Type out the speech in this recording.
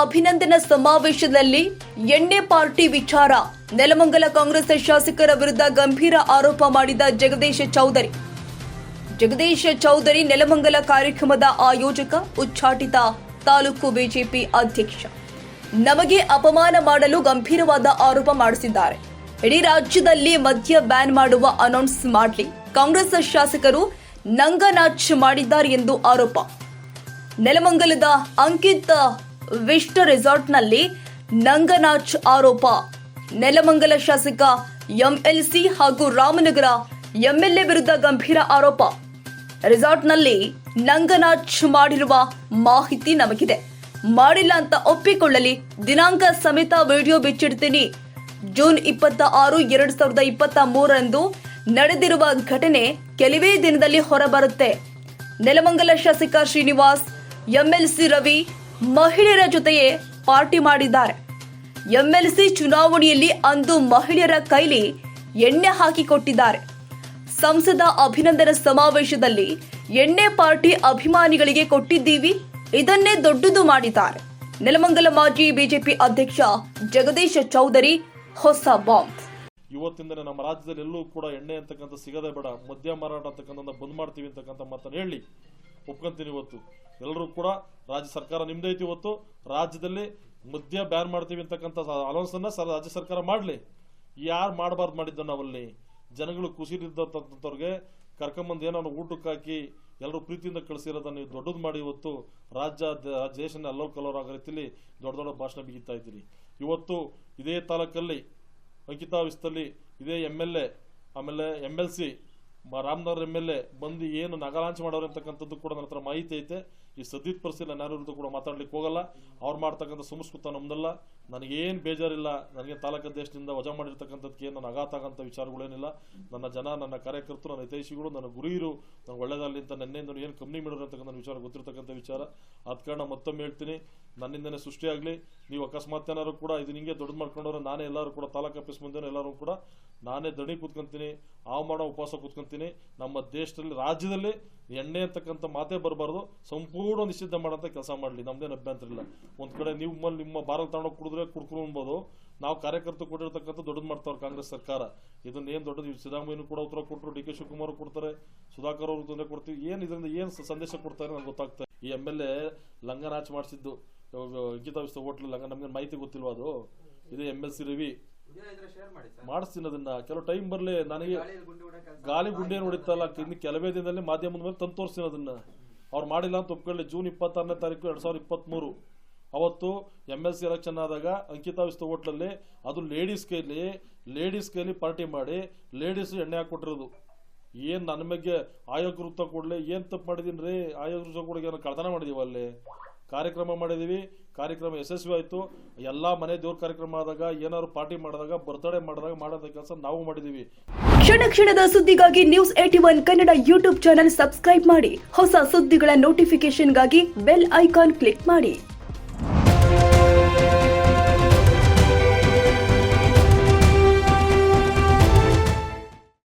ಅಭಿನಂದನಾ ಸಮಾವೇಶದಲ್ಲಿ ಎಣ್ಣೆ ಪಾರ್ಟಿ ವಿಚಾರ. ನೆಲಮಂಗಲ ಕಾಂಗ್ರೆಸ್ ಶಾಸಕರ ವಿರುದ್ಧ ಗಂಭೀರ ಆರೋಪ ಮಾಡಿದ ಜಗದೀಶ ಚೌಧರಿ. ಜಗದೀಶ ಚೌಧರಿ ನೆಲಮಂಗಲ ಕಾರ್ಯಕ್ರಮದ ಆಯೋಜಕ, ಉಚ್ಚಾಟಿತ ತಾಲೂಕು ಬಿಜೆಪಿ ಅಧ್ಯಕ್ಷ. ನಮಗೆ ಅಪಮಾನ ಮಾಡಲು ಗಂಭೀರವಾದ ಆರೋಪ ಮಾಡಿಸಿದ್ದಾರೆ. ಇಡೀ ರಾಜ್ಯದಲ್ಲಿ ಮದ್ಯ ಬ್ಯಾನ್ ಮಾಡುವ ಅನೌನ್ಸ್ ಮಾಡಲಿ. ಕಾಂಗ್ರೆಸ್ ಶಾಸಕರು ನಂಗನಾಚ್ ಮಾಡಿದ್ದಾರೆ ಎಂದು ಆರೋಪ. ನೆಲಮಂಗಲದ ಅಂಕಿತ್ ವಿಷ್ಟ ರೆಸಾರ್ಟ್ನಲ್ಲಿ ನಂಗನಾಚ್ ಆರೋಪ. ನೆಲಮಂಗಲ ಶಾಸಕ ಎಂಎಲ್ಸಿ ಹಾಗೂ ರಾಮನಗರ ಎಂಎಲ್ಎ ವಿರುದ್ಧ ಗಂಭೀರ ಆರೋಪ. ರೆಸಾರ್ಟ್ನಲ್ಲಿ ನಂಗನಾಚ್ ಮಾಡಿರುವ ಮಾಹಿತಿ ನಮಗಿದೆ. ಮಾಡಿಲ್ಲ ಅಂತ ಒಪ್ಪಿಕೊಳ್ಳಲಿ, ದಿನಾಂಕ ಸಮೇತ ವಿಡಿಯೋ ಬಿಚ್ಚಿಡ್ತೀನಿ. ಜೂನ್ ಇಪ್ಪತ್ತ ಆರು, ಎರಡು ಸಾವಿರದ ಇಪ್ಪತ್ತ ಮೂರರಂದು ನಡೆದಿರುವ ಘಟನೆ ಕೆಲವೇ ದಿನದಲ್ಲಿ ಹೊರಬರುತ್ತೆ. ನೆಲಮಂಗಲ ಶಾಸಕ ಶ್ರೀನಿವಾಸ್, ಎಂಎಲ್ಸಿ ರವಿ ಮಹಿಳೆಯರ ಜೊತೆಯೇ ಪಾರ್ಟಿ ಮಾಡಿದ್ದಾರೆ. ಎಂಎಲ್ಸಿ ಚುನಾವಣೆಯಲ್ಲಿ ಅಂದು ಮಹಿಳೆಯರ ಕೈಲಿ ಎಣ್ಣೆ ಹಾಕಿಕೊಟ್ಟಿದ್ದಾರೆ. ಸಂಸದ ಅಭಿನಂದನ ಸಮಾವೇಶದಲ್ಲಿ ಎಣ್ಣೆ ಪಾರ್ಟಿ ಅಭಿಮಾನಿಗಳಿಗೆ ಕೊಟ್ಟಿದ್ದೀವಿ, ಇದನ್ನೇ ದೊಡ್ಡದು ಮಾಡಿದ್ದಾರೆ. ನೆಲಮಂಗಲ ಮಾಜಿ ಬಿಜೆಪಿ ಅಧ್ಯಕ್ಷ ಜಗದೀಶ ಚೌಧರಿ, ಹೊಸ ಬಾಂಬ್. ಇವತ್ತಿಂದಲೇ ನಮ್ಮ ರಾಜ್ಯದಲ್ಲಿ ಎಲ್ಲೂ ಕೂಡ ಎಣ್ಣೆ ಅಂತಕ್ಕಂಥ ಸಿಗದೆ ಬೇಡ, ಮದ್ಯ ಮಾರಾಟ ಅಂತಕ್ಕಂಥ ಬಂದ್ ಮಾಡ್ತೀವಿ ಅಂತಕ್ಕಂಥ ಮಾತನ್ನು ಹೇಳಿ ಒಪ್ಕೊಂತೀನಿ ಇವತ್ತು. ಎಲ್ಲರೂ ಕೂಡ ರಾಜ್ಯ ಸರ್ಕಾರ ನಿಮ್ದೈತಿ ಇವತ್ತು. ರಾಜ್ಯದಲ್ಲಿ ಮದ್ಯ ಬ್ಯಾನ್ ಮಾಡ್ತೀವಿ ಅಂತಕ್ಕಂಥ ಅನೌನ್ಸ್ ಅನ್ನ ಸ- ರಾಜ್ಯ ಸರ್ಕಾರ ಮಾಡ್ಲಿ. ಯಾರು ಮಾಡಬಾರ್ದು ಮಾಡಿದ್ದ ನಾವಲ್ಲಿ? ಜನಗಳು ಕುಸಿದಿದ್ದಂಥವ್ರಿಗೆ ಕರ್ಕೊಂಬಂದು ಏನೋ ಊಟಕ್ಕೆ ಹಾಕಿ ಎಲ್ಲರೂ ಪ್ರೀತಿಯಿಂದ ಕಳಿಸಿರೋದನ್ನ ನೀವು ದೊಡ್ಡದು ಮಾಡಿ ಇವತ್ತು ರಾಜ್ಯ ದೇಶನ ಅಲ್ಲೋಲ್ ಕಲೋರ್ ಆಗೋ ರೀತಿಯಲ್ಲಿ ದೊಡ್ಡ ದೊಡ್ಡ ಭಾಷಣ ಬಿಗಿತಾ ಇದ್ದೀರಿ. ಇವತ್ತು ಇದೇ ತಾಲೂಕಲ್ಲಿ ಅಂಕಿತಾ ವಿಸ್ತಲ್ಲಿ ಇದೇ ಎಂ ಎಲ್ ಎ ಆಮೇಲೆ M L C Ramanagara M L A ಬಂದು ಏನು ನಗಲಾಂಚ್ ಮಾಡೋರು ಅಂತಕ್ಕಂಥದ್ದು ಕೂಡ ನನ್ನ ಹತ್ರ ಮಾಹಿತಿ ಐತೆ. ಈ ಸದ್ಯದ ಪರಿಸ್ಥಿತಿಯಲ್ಲಿ ನಾನು ವಿರುದ್ಧ ಕೂಡ ಮಾತಾಡ್ಲಿಕ್ಕೆ ಹೋಗಲ್ಲ. ಅವ್ರು ಮಾಡ್ತಕ್ಕಂಥ ಸಂಸ್ಕೃತ ನಮ್ದಲ್ಲ. ನನಗೇನು ಬೇಜಾರಿಲ್ಲ. ನನಗೆ ತಾಲೂಕು ದೇಶದಿಂದ ವಜಾ ಮಾಡಿರ್ತಕ್ಕಂಥದ್ದಕ್ಕೆ ಏನು ನನ್ನ ಆಘಾತ ಆಗೋಂಥ ವಿಚಾರಗಳೇನಿಲ್ಲ. ನನ್ನ ಜನ, ನನ್ನ ಕಾರ್ಯಕರ್ತರು, ನನ್ನ ಹಿತೈಷಿಗಳು, ನನ್ನ ಗುರಿಯರು. ನನಗೆ ಒಳ್ಳೇದಾಗಲಿ ಅಂತ ನನ್ನಿಂದ ಏನು ಕಮ್ಮಿ ಮಾಡಿದ್ರು ಅಂತಕ್ಕಂಥ ವಿಚಾರ ಗೊತ್ತಿರ್ತಕ್ಕಂಥ ವಿಚಾರ. ಆದ ಕಾರಣ ಮತ್ತೊಮ್ಮೆ ಹೇಳ್ತೀನಿ. ನನ್ನಿಂದನೇ ಸೃಷ್ಟಿಯಾಗಲಿ ನೀವು ಅಕಸ್ಮಾತ್ ಏನಾದ್ರು ಕೂಡ ಇದು ನಿಮಗೆ ದೊಡ್ಡದು ಮಾಡ್ಕೊಂಡವ್ರೆ ನಾನೇ ಎಲ್ಲರೂ ಕೂಡ ತಾಲೂಕು ಆಫೀಸ್ ಮುಂದೆ ಎಲ್ಲರೂ ಕೂಡ ನಾನೇ ದಣಿ ಕೂತ್ಕೊಂತೀನಿ. ಮಾಡೋ ಉಪವಾಸ ಕೂತ್ಕೊಂತೀನಿ. ನಮ್ಮ ದೇಶದಲ್ಲಿ, ರಾಜ್ಯದಲ್ಲಿ ಎಣ್ಣೆ ಅಂತಕ್ಕಂಥ ಮಾತೇ ಬರಬಾರ್ದು, ಸಂಪೂರ್ಣ ನಿಷಿದ್ಧ ಮಾಡೋಂಥ ಕೆಲಸ ಮಾಡಲಿ ನಮ್ದೇನು ಅಭ್ಯಂತರ ಇಲ್ಲ. ಒಂದು ಕಡೆ ನೀವು ನಿಮ್ಮ ಬಾರಲ್ ತಗೊಂಡೋಗಿ ಕುಡಿದ್ರೆ ಕುಡ್ಕೊಂಡು ಅನ್ಬೋದು ನಾವು ಕಾರ್ಯಕರ್ತರು ಕೊಟ್ಟಿರ್ತಕ್ಕಂಥ ದೊಡ್ಡದು ಮಾಡ್ತಾವ್ರೆ ಕಾಂಗ್ರೆಸ್ ಸರ್ಕಾರ. ಇದನ್ನ ಏನು ದೊಡ್ಡದು ಸಿದ್ದರಾಮಯ್ಯನೂ ಕೂಡ ಉತ್ತರ ಕೊಟ್ಟರು ಡಿ ಕೆ ಶಿವಕುಮಾರ್ ಕೊಡ್ತಾರೆ, ಸುಧಾಕರ್ ಅವ್ರಿಗೆ ತೊಂದರೆ ಕೊಡ್ತೀವಿ. ಏನು ಇದರಿಂದ ಏನು ಸಂದೇಶ ಕೊಡ್ತಾರೆ ನಂಗೆ ಗೊತ್ತಾಗ್ತದೆ ಈ ಎಂ ಎಲ್ ಎ ಲಂಗನಾಚ್ ಮಾಡಿಸಿದ್ದು ಗೀತಾ ವಿಸ್ತ ಹೋಟ್ಲ್, ಲಂಗ ನಮಗೆ ಮಾಹಿತಿ ಗೊತ್ತಿಲ್ವಾ ಅದು? ಇದು ಎಂ ಎಲ್ ಸಿ ರವಿ. ಮಾಡಿಸ್ತೀನಿ ಅದನ್ನ ಕೆಲವು ಟೈಮ್ ಬರ್ಲಿ ನನಗೆ ಗಾಳಿ ಗುಂಡಿ ಏನು ಹೊಡಿತಲ್ಲ ಇನ್ನು ಕೆಲವೇ ದಿನದಲ್ಲಿ ಮಾಧ್ಯಮದ ಮೇಲೆ ತಂದು ತೋರಿಸ್ತೀನಿ ಅದನ್ನ ಅವ್ರು ಮಾಡಿಲ್ಲ ಅಂತ ಒಪ್ಕೊಳ್ಳಿ. ಜೂನ್ ಇಪ್ಪತ್ತಾರನೇ ತಾರೀಕು ಎರಡ್ ಸಾವಿರದ ಇಪ್ಪತ್ಮೂರು. ಅವತ್ತು ಎಂ ಎಲ್ ಸಿ ಎಲೆಕ್ಷನ್ ಆದಾಗ ಅಂಕಿತಾ ವಿಸ್ತು ಹೋಟ್ಲಲ್ಲಿ ಅದು ಲೇಡೀಸ್ ಕೈಲಿ ಲೇಡೀಸ್ ಕೈಲಿ ಪಾರ್ಟಿ ಮಾಡಿ ಲೇಡೀಸ್ ಎಣ್ಣೆ ಹಾಕ್ಕೊಟ್ಟಿರೋದು. ಏನು ನನ್ನ ಬಗ್ಗೆ ಆಯೋಗ ವೃತ್ತ ಕೊಡ್ಲಿ ಏನ್ ತಪ್ಪು ಮಾಡಿದೀನಿ ರೀ ಆಯೋಗ ವೃತ್ತ ಕೊಡಗೆ ಏನೋ ಕಳ್ತನ ಮಾಡಿದೀವಿ ಅಲ್ಲಿ? ಕಾರ್ಯಕ್ರಮ ಮಾಡಿದೀವಿ. ಕಾರ್ಯಕ್ರಮ ಯಶಸ್ವಿ ಆಯಿತು. ಎಲ್ಲ ಮನೆ ದೇವ್ರ ಕಾರ್ಯಕ್ರಮ ಆದಾಗ, ಏನಾದ್ರು ಪಾರ್ಟಿ ಮಾಡಿದಾಗ ಬರ್ತ್ಡೇ ಮಾಡಿದಾಗ ಮಾಡೋದ ಕೆಲಸ ನಾವು ಮಾಡಿದೀವಿ. ಕ್ಷಣ ಕ್ಷಣದ ಸುದ್ದಿಗಾಗಿ news eighty one Kannada YouTube channel subscribe ಮಾಡಿ. ಹೊಸ ಸುದ್ದಿಗಳ ನೋಟಿಫಿಕೇಶನ್ಗಾಗಿ ಬೆಲ್ ಐಕಾನ್ ಕ್ಲಿಕ್ ಮಾಡಿ.